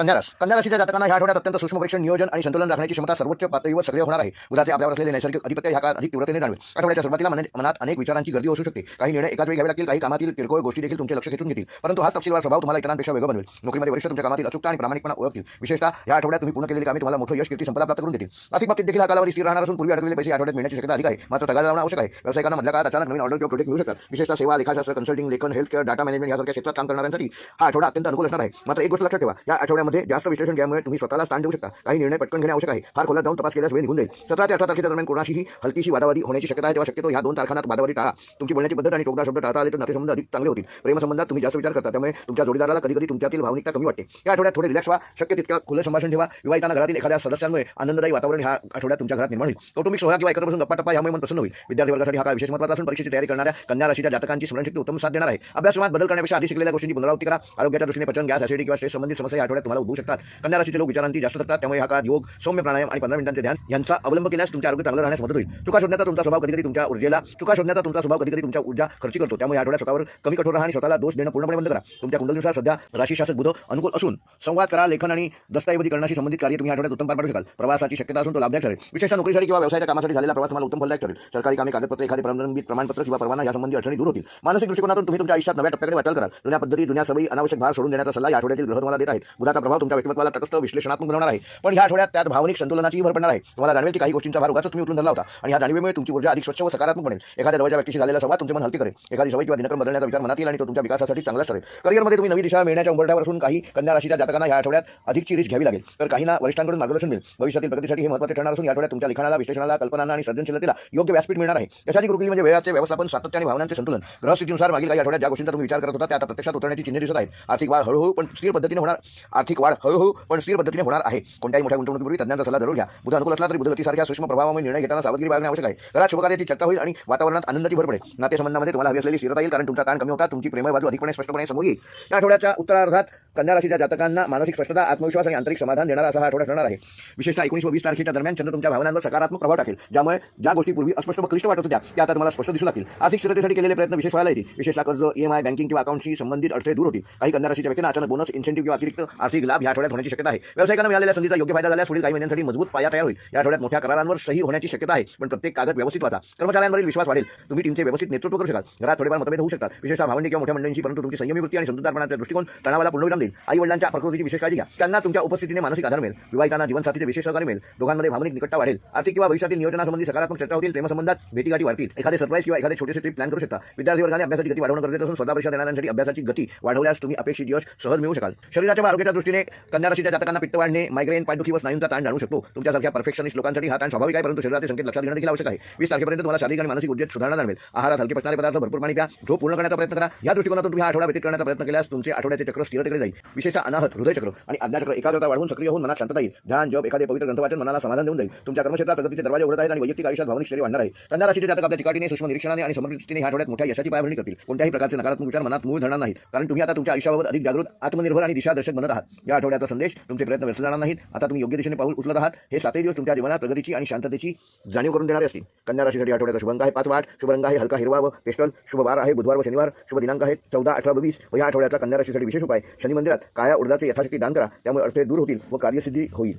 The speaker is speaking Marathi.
कन्यारास कन्याराशीच्या जातकांना ह्या आठवड्यात अत्यंत सूक्ष्म परीक्षण नियोजन आणि संतुलन राखण्याची क्षमता सर्वोच्च पातळीवर सक्रिय होणार आहे बुधाचे आपल्यावर असलेले नैसर्गिक अधिपत्य ह्या काळात अधिक तीव्रतेने जाणवेल. आठवड्याच्या सुरुवातीला मना- मनात अनेक विचारांची गर्दी असू शकते. काही निर्णय एकाच वेळी घ्यावे लागतील काही कामातील किरकोळ गोष्टी देखील तुमचे लक्ष खेचून घेतील. परंतु हा तपशीलवार स्वभाव तुम्हाला इतरांपेक्षा वेगळं बनवेल. नोकरीमध्ये वरिष्ठ तुमच्या कामातील अचूकता आणि प्रामाणिकपणा ओळखतील. विशेषतः या आठवड्यात तुम्ही पूर्ण केलेली कामे तुम्हाला मोठं यश कीर्ती संपदा प्राप्त करून देतील. आर्थिक बाबतीत देखील हा कालावधी स्थिर राहणार असून पूर्वी अडकलेले पैसे आठवड्यात मिळण्याची शक्यता अधिक आहे. मात्र तगादा लावणं आवश्यक आहे. व्यावसायिकांना मधल्या काळात अचानक नवीन ऑर्डर किंवा प्रोजेक्ट मिळू शकतात. विशेषतः सेवा लेखाशास्त्र कन्सल्टिंग लेखन हेल्थ केअर डाटा मॅनेजमेंट यासारख्या क्षेत्रात काम करणाऱ्यांसाठी हा आठवडा अत्यंत अनुकूल असणार आहे. मात्र एक गोष्ट लक्षात ठेवा. या आठवड्यामध्ये जास्त विश्लेषण केल्यामुळे तुम्ही स्वतःला स्थान देऊ शकता. काही निर्णय पटकन घेणे आवश्यक आहे. फार खोलात जाऊन तपास केल्यास वेळ निघून जाईल. सतरा ते अठरा तारखेच्या दरम्यान कोणाशीही हलकीशी वादावादी होण्याची शक्यता आहे तेव्हा शक्यतो या दोन तारखांना वादावादी टाळा. तुमची बोलण्याची पद्धत आणि टोकदार शब्द टाळता आले तर नातेसंबंध अधिक चांगले होतील. प्रेमसंबंधात तुम्ही जास्त विचार करता त्यामुळे तुमच्या जोडीदाराला कधी कधी तुमच्यातील भावनिकता कमी वाटते. या आठवड्यात थोडे रिलॅक्स व्हा. शक्य तितक्या खुलं संभाषण ठेवा. विवाहितांना घरातील एखाद्या सदस्यांमुळे आनंददायी वातावरण ह्या आठवड्यात तुमच्या घरात निर्माण होईल. कौटुंबिक सोहळा किंवा एकत्र बसून गप्पा टप्पा यामुळे मन प्रसन्न होईल. विद्यार्थी वर्गासाठी हा विशेष महत्त्वाचा असून परीक्षेची तयारी करणाऱ्या कन्या राशीच्या जातकांची स्मरणशक्ती उत्तम साथ देणार आहे. अभ्यासक्रमात बदल करण्यापेक्षा आधी शिकलेल्या गोष्टींची पुनरावृत्ती करा. आरोग्याच्या दृष्टीने पचन गॅस ऍसिडिटी किंवा स्ट्रेस संबंधित समस्या आठवड्यात तुम्हाला उद्भवू शकतात. कन्या राशीचे लोक विचारांती जास्त करतात त्यामुळे हा काळ योग सौम्य प्राणायाम आणि पंधरा मिनिटांचे ध्यान यांचा अवलंब केल्यास तुमचे आरोग्य चांगलं राहण्यास मदत होईल. चुका शोधण्याचा तुमचा स्वभाव कधी तुमच्या ऊर्जेला चुका शोधण्याचा तुमचा स्वभाव कधी तुमच्या ऊर्जा खर्ची करतो. त्यामुळे आठवड्यात स्वतःवर कमी कठोर राहा आणि स्वतःला दोष देणं पूर्णपणे बंद करा. तुमच्या कुंडलीनुसार सध्या राशीशासक बुध अनुकूल असून संवाद करा लेखन आणि दस्तऐवजीकरणाशी संबंधित कार्य तुम्ही आठवड्यात उत्तम पार पाडू शकाल. प्रवासाची शक्यता असून तो लाभदायक ठरेल. विशेषतः नोकरीसाठी किंवा व्यवसायाच्या कामासाठी झालेला प्रवास तुम्हाला उत्तम फलदायक ठरेल. सरकारी कामे कागदपत्र एखादे प्रलंबित प्रमाणपत्र किंवा परवाना यासंबंधी अडचणी दूर होतील. मानसिक दृष्टिकोनातून तुम्ही तुमच्या आयुष्यात नव्या टप्प्याकडे वाटचाल कराल. जुन्या पद्धती जुन्या सवयी अनावश्यक भार सोडून देण्याचा सल्ला या आठवड्यातील ग्रह तुम्हाला देत आहेत. बुधाचा प्रभाव तुमच्या व्यक्तिमत्वाला तटस्थ विश्लेषणात्मक बनवणार आहे. पण ह्या आठवड्यात त्यात भावनिक संतुलनाची भर पडणार आहे. तुम्हाला जाणवेल की काही गोष्टींचा भार उगाच तुम्ही उचलून धरला होता. आणि या जाणीवेमुळे तुमची ऊर्जा अधिक स्वच्छ व सकारात्मक बनेल. एखाद्या जवळच्या व्यक्तीशी झालेला संवाद तुमचे मन हलकी करेल. एखादी सवय किंवा दिनक्रम बदलण्याचा विचार मनात येईल आणि तो तुमच्या विकासासाठी चांगलाच ठरेल. करिअरमध्ये तुम्ही नवी दिशा मिळण्याच्या उंबरठ्यावर असून काही कन्या राशीच्या जातकांना या आठवड्यात अधिकची रिस्क घ्यावी लागेल. तर काहींना वरिष्ठांकडून मार्गदर्शन मिळेल. भविष्यातील प्रगतीसाठी हे महत्त्वाचे ठरणार असून या आठवड्यात तुमच्या लिखाणाला विश्लेषणाला कल्पनांना आणि सर्जनशीलतेला योग्य व्यासपीठ मिळणार आहे. यशाची कृती म्हणजे वेळाचे व्यवस्थापन सातत्य आणि भावनांचे संतुलन. ग्रहस्थितीनुसार मागील काही आठवड्यात ज्या गोष्टींचा तुम्ही विचार करत होता त्या आता प्रत्यक्षात उतरण्याची चिन्हे दिसत आहेत. आर्थिक वाढ हळूहळू पण स्थिर पद्धतीने होणार. आर्थिक वाढ हळूहळू पण स्थिर पद्धतीने होणार आहे. कोणत्याही मोठ्या गुंतवणुकीपूर्वी तज्ञांचा सल्ला जरूर घ्या. बुध अनुकूल असला तरी बुधगतीसारख्या सूक्ष्म प्रभावामुळे निर्णय घेताना सावधगिरी बाळगणे आवश्यक आहे. घरात शुभकार्याची चर्चा होईल आणि वातावरणात आनंदाची भर पडेल. नातेसंबंधामध्ये तुम्हाला हवी असलेली स्थिरता येईल कारण तुमचा ताण कमी होता. तुमची प्रेमळ बाजू अधिकपणे स्पष्टपणे समोर येईल. या आठवड्याच्या उत्तरार्धात कन्या राशीच्या जातकांना मानसिक स्पष्टता आत्मविश्वास आणि आंतरिक समाधान देणारा असा हा आठवडा ठरणार आहे. विशेषतः एकोणीस व वीस तारखेच्या दरम्यान चंद्र तुमच्या भावनांवर सकारात्मक प्रभाव टाकेल. ज्यामुळे ज्या गोष्टी पूर्वी अस्पष्ट व क्लिष्ट वाटत होत्या त्या आता तुम्हाला स्पष्ट दिसू लागतील. आर्थिक स्थिरतेसाठी केलेले प्रयत्न विशेष व्हायला येतील. विशेषतः कर्ज ईएमआय बँकिंग किंवा अकाउंटशी संबंधित अडथळे दूर होतील. काही कन्या राशीच्या व्यक्तींना अचानक बोनस इन्सेंटिव्ह किंवा अतिरिक्त आर्थिक लाभ या आठवड्यात होण्याची शक्यता आहे. व्यावसायिकांना मिळालेल्या संधीचा योग्य फायदा झाल्यास पुढील काही महिन्यांसाठी मजबूत पाया तयार होईल. या आठवड्यात मोठ्या करारांवर सही होण्याची शक्यता आहे. पण प्रत्येक कागद व्यवस्थित वाचा. कर्मचाऱ्यांवरील विश्वास वाढेल. तुम्ही टीमचे व्यवस्थित नेतृत्व करू शकाल. घरात थोडेफार मतभेद होऊ शकतात. विशेषतः भावंडी किंवा मोठ्या मंडळींची परंतु तुमची संयमी वृत्ती आणि समजूतदारपणाचा दृष्टिकोन तणावाला पूर्णविराम देईल. आई वडिलांच्या प्रकृतीची विशेष काळजी घ्या. त्यांना तुमच्या उपस्थितीने मानसिक आधार मिळेल. विवाहितांना जीवनसाथीचे विशेष सहकार्य मिळेल. दोघांमध्ये भावनिक निकटता वाढेल. आर्थिक किंवा भविष्यातील नियोजनासंबंधी सकारात्मक चर्चा होतील. प्रेमसंबंधात भेटीगाठी वाढतील. एखादे सरप्राईज किंवा एखादे छोटेसे ट्रिप प्लॅन करू शकता. विद्यार्थी वर्गाने अभ्यासाची गती वाढवणं गरजेचं असून स्वतः परीक्षा देणाऱ्यांसाठी अभ्यासाची गती वाढवल्यास तुम्ही अपेक्षित यश सहज मिळू शकाल. शरीराच्या आरोग्याच्या दृष्टी दृष्टीने कन्या राशीच्या जातकांना पित्त वाढणे मायग्रेन पाठदुखी व स्नायूंचा ताण जाणू शकतो. तुमच्यासारख्या परफेक्शनिस्ट लोकांसाठी हा ताण स्वाभाविक आहे परंतु शरीराचे संकेत लक्षात घेणं देखील आवश्यक आहे. वीस तारखेपर्यंत तुम्हाला शारीरिक आणि मानसिक ऊर्जेत सुधारणा जाणवेल. आहारात हलके पसणारे पदार्थ भरपूर पाणी प्या. झोप पूर्ण करण्याचा प्रयत्न करा. या दृष्टिकोनातून तुम्ही आठवडा व्यतीत करण्याचा प्रयत्न केल्यास तुमचे आठवड्याचे चक्र स्थिरतेकडे जाईल. विशेषतः अनाहत हृदयचक्र आणि आज्ञाचक्र एकाग्रता वाढवून सक्रिय होऊन मनात शांतता येईल. ध्यान जप एखादे पवित्र ग्रंथ वाचन मनाला समाधान देऊन जाईल. तुमच्या कर्मक्षेत्रात प्रगतीचे दरवाजे उघडत आहेत आणि वैयक्तिक आयुष्यात भावनिक शरीर वाढणार आहे. कन्या राशीचे जातक आपल्या चिकाटीने सूक्ष्म निरीक्षणाने आणि समृद्धीने ह्या आठवड्यात मोठ्या यशाची पायाभरणी करतील. कोणत्याही प्रकारचे नकारात्मक विचार मनात मूळ धरणार नाहीत. कारण तुम्ही आता तुमच्या आयुष्याबाबत अधिक जागृत आत्मनिर्भर आणि दिशादर्शक बनत आहात. या आठवड्याचा संदेश तुमचे प्रयत्न व्यस्त जाणार नाहीत. आता तुम्ही योग्य दिशेने पाऊल उचलत आहात. हे सातही दिवस तुमच्या जीवनात प्रगतीची आणि शांततेची जाणीव करून देणारे असतील. कन्या राशीसाठी आठवड्याचा शुभंग आहे पाच वाट शुभरंग आहे हलका हिरवा व पेस्टल शुभ वार आहे बुधवार व शनिवार शुभ दिनांक आहे चौदा अठरा वीस. व या आठवड्याचा कन्या राशीसाठी विशेष उपाय शनी मंदिरात काया उडदाचे यथाशक्ती दान करा त्यामुळे अडथळे दूर होतील व कार्यसिद्धी होईल.